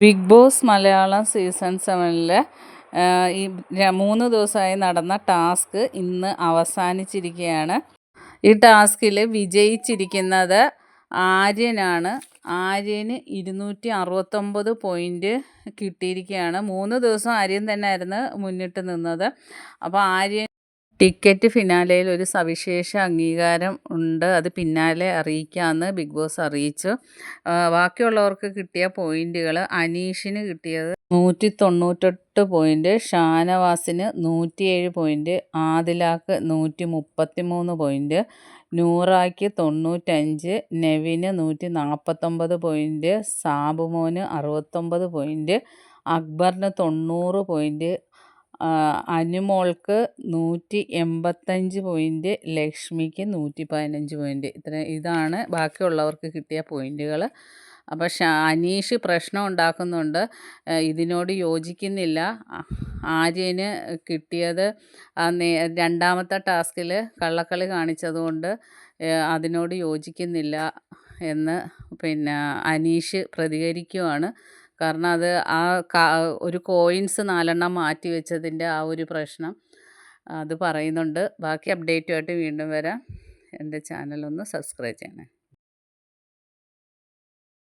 Big Boss Malayalam season സെവനിലെ ഈ മൂന്ന് ദിവസമായി നടന്ന ടാസ്ക് ഇന്ന് അവസാനിച്ചിരിക്കുകയാണ്. ഈ ടാസ്കിൽ വിജയിച്ചിരിക്കുന്നത് ആര്യനാണ്. ആര്യന് ഇരുന്നൂറ്റി അറുപത്തൊമ്പത് പോയിന്റ് കിട്ടിയിരിക്കുകയാണ്. മൂന്ന് ദിവസം ആര്യൻ തന്നെയായിരുന്നു മുന്നിട്ട് നിന്നത്. അപ്പോൾ ആര്യൻ ടിക്കറ്റ് ഫിനാലയിൽ ഒരു സവിശേഷ അംഗീകാരം ഉണ്ട്. അത് പിന്നാലെ അറിയിക്കാമെന്ന് ബിഗ് ബോസ് അറിയിച്ചു. ബാക്കിയുള്ളവർക്ക് കിട്ടിയ പോയിന്റുകൾ അനീഷിന് കിട്ടിയത് നൂറ്റി തൊണ്ണൂറ്റെട്ട് പോയിന്റ് ഷാനവാസിന് നൂറ്റിയേഴ് പോയിന്റ് ആദിലാക്ക് നൂറ്റി മുപ്പത്തി മൂന്ന് പോയിന്റ് നൂറായ്ക്ക് തൊണ്ണൂറ്റഞ്ച് നെവിന് നൂറ്റി നാൽപ്പത്തൊമ്പത് പോയിന്റ് സാബുമോന് അറുപത്തൊമ്പത് പോയിന്റ് അക്ബറിന് തൊണ്ണൂറ് പോയിന്റ് അനുമോൾക്ക് നൂറ്റി എൺപത്തഞ്ച് പോയിന്റ് ലക്ഷ്മിക്ക് നൂറ്റി പതിനഞ്ച് പോയിന്റ് ഇത്ര ഇതാണ് ബാക്കിയുള്ളവർക്ക് കിട്ടിയ പോയിന്റുകൾ അപ്പോൾ അനീഷ് പ്രശ്നം ഉണ്ടാക്കുന്നുണ്ട്. ഇതിനോട് യോജിക്കുന്നില്ല. ആര്യന് കിട്ടിയത് രണ്ടാമത്തെ ടാസ്കിൽ കള്ളക്കളി കാണിച്ചതുകൊണ്ട് അതിനോട് യോജിക്കുന്നില്ല എന്ന് പിന്നെ അനീഷ് പ്രതികരിക്കുവാണ്. കാരണം അത് ആ ഒരു കോയിൻസ് നാലെണ്ണം മാറ്റി വെച്ചതിന്റെ ആ ഒരു പ്രശ്നം അത് പറയുന്നുണ്ട്. ബാക്കി അപ്ഡേറ്റുമായിട്ട് വീണ്ടും വരാം. എന്റെ ചാനലൊന്ന് സബ്സ്ക്രൈബ് ചെയ്യണേ.